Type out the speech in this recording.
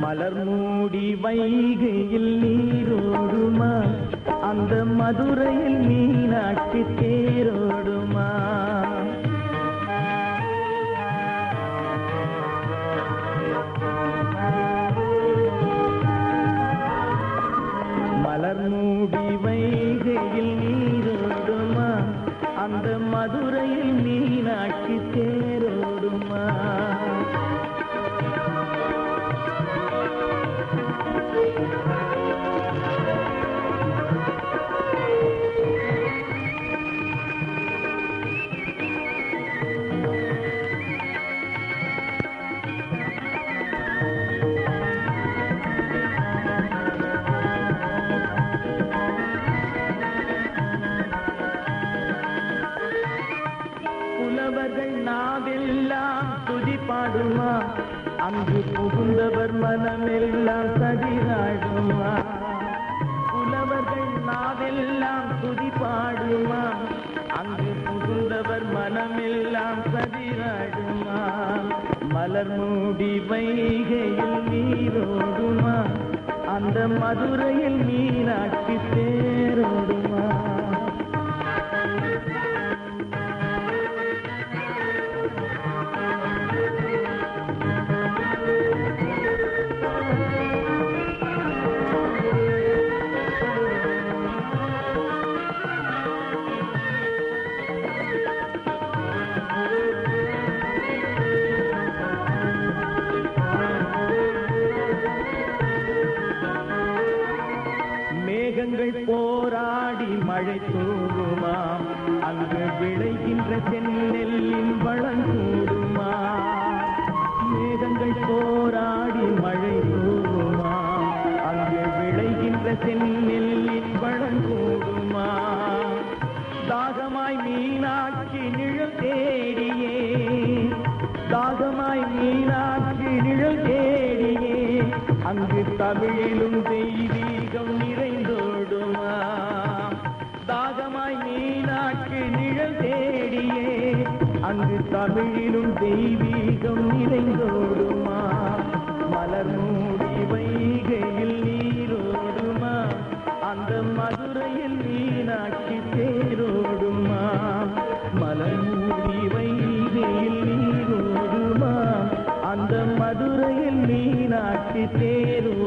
மலர் மூடி வைகையில் நீரோடுமா? அந்த மதுரையில் மீனாட்சி தேரோடுமா? மலர் மூடி வைகையில் நீரோடுமா? அந்த மதுரையில் மீனாட்சி தேரோடுமா? அங்கு புகுந்தவர் மனமெல்லாம் சதிராடுமா? புலவர்கள் நாவெல்லாம் துதி பாடுமா அங்கு புகுந்தவர் மனமெல்லாம் சதிராடுமா? மலர் மூடி வைகையில் நீரோடுமா? அந்த மதுரையில் மீனாட்சி தேரோடுமா? நீராடி மழை தூவுமாம் அங்கு விளைகின்ற தென்னெல்லின் வளங்கூடுமா மேகங்கள் போராடி மழை தூவுமாம் அங்கு விளைகின்ற தென்னெல்லின் வளங்கூடுமா தாகமாய் மீனாட்சி நிழல் தேடியே. தாகமாய் மீனாட்சி நிழல் தேடியே. அங்கு தமிழிலும் தெய்வீகம் நிறை தமிழிலும் தெய்வீகம் நிறைந்தோடுமா மலர் மூடி வைகையில் நீரோடுமா? அந்த மதுரையில் மீனாட்சி தேரோடுமா? மலர் மூடி வைகையில் நீரோடுமா? அந்த மதுரையில் மீனாட்சி தேரோடுமா